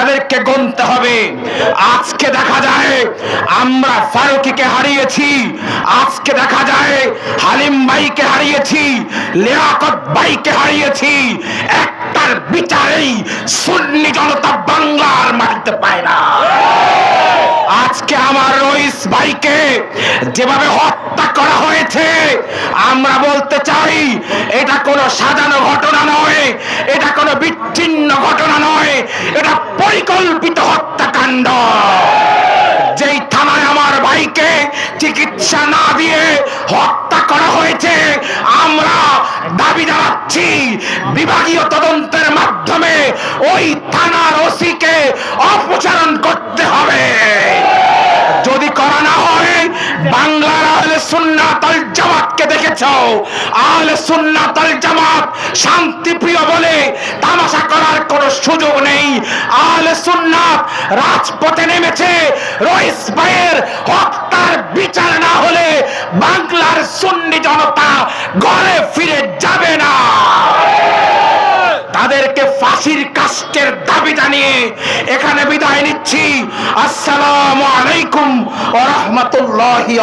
তাদেরকে গণতে হবে। আজকে দেখা যায়, আমরা ফারুকিকে হারিয়েছি। আজকে দেখা যায়, হালিম ভাইকে হারিয়েছি, লিয়াকত ভাইকে হারিয়েছি। একটার বিচারেই সুন্নি জনতা বাংলার মাটিতে পায় না। আজকে আমার রইস ভাইকে যেভাবে হত্যা করা হয়েছে, আমরা বলতে চাই, এটা কোনো সাজানো ঘটনা নয়, এটা কোনো বিচ্ছিন্ন পরিকল্পিত হত্যাকাণ্ড। যেই থানায় আমার ভাইকে চিকিৎসা না দিয়ে হত্যা করা হয়েছে, আমরা দাবি জানাচ্ছি বিভাগীয় তদন্তের মাধ্যমে ওই থানার ওসিকে অপসারণ করতে হবে। যদি করা না হয়, বাংলার আহলে সুন্নাত আল জামাতকে দেখেছ। আহলে সুন্নাত আল জামাত শান্তিপ্রিয় বলে তামাশা করার কোনো সুযোগ সুন্নাত রাজপথে নেমেছে। রইস ভাইয়ের হত্যার বিচার না হলে বাংলার সুন্নি জনতা ঘরে ফিরে যাবে না। তাদেরকে ফাঁসির কাস্টের দাবি জানিয়ে এখানে বিদায় নিচ্ছি। আসসালামু আলাইকুম ওয়া রাহমাতুল্লাহি